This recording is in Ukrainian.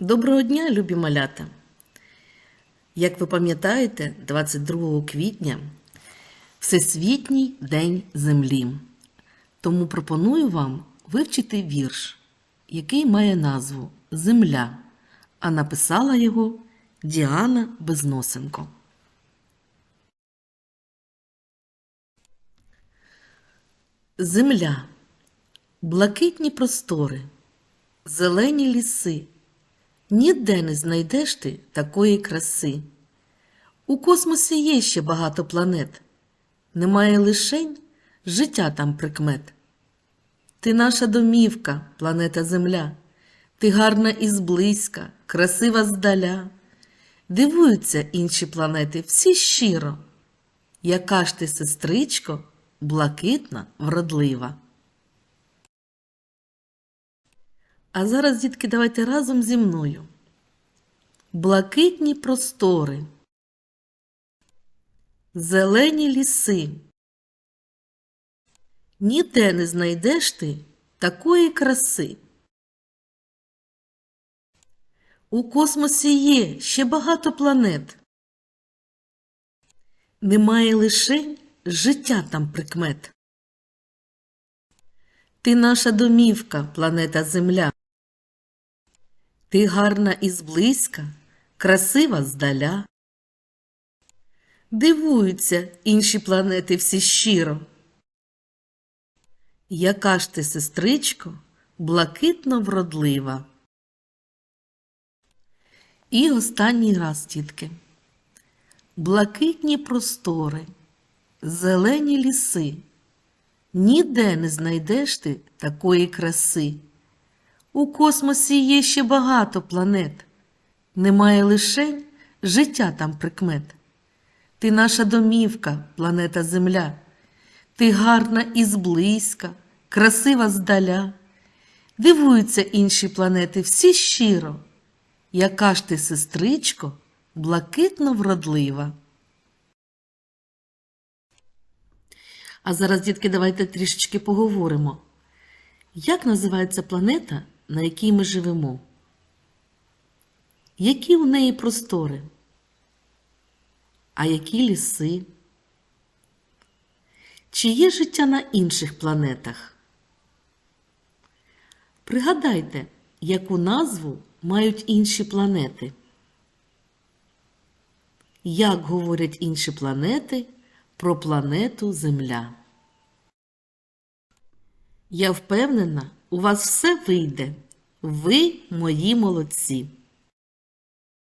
Доброго дня, любі малята! Як ви пам'ятаєте, 22 квітня Всесвітній день землі. Тому пропоную вам вивчити вірш, який має назву Земля, а написала його Діана Безносенко. Земля, блакитні простори, зелені ліси. Ніде не знайдеш ти такої краси. У космосі є ще багато планет, немає лишень життя там прикмет. Ти наша домівка, планета Земля, ти гарна і зблизька, красива здаля. Дивуються інші планети всі щиро. Яка ж ти, сестричко, блакитна, вродлива. А зараз, дітки, давайте разом зі мною. Блакитні простори, зелені ліси. Ніде не знайдеш ти такої краси. У космосі є ще багато планет. Немає лише життя там прикмет. Ти наша домівка, планета Земля. Ти гарна і зблизька, красива здаля. Дивуються інші планети всі щиро. Яка ж ти, сестричко, блакитно вродлива. І останній раз, тітки. Блакитні простори, зелені ліси. Ніде не знайдеш ти такої краси. У космосі є ще багато планет, немає лише життя там прикмет. Ти наша домівка, планета Земля, ти гарна і зблизька, красива здаля. Дивуються інші планети всі щиро. Яка ж ти, сестричко, блакитно вродлива. А зараз, дітки, давайте трішечки поговоримо. Як називається планета, на якій ми живемо? Які у неї простори? А які ліси? Чи є життя на інших планетах? Пригадайте, яку назву мають інші планети. Як говорять інші планети про планету Земля? Я впевнена, у вас все вийде. Ви мої молодці.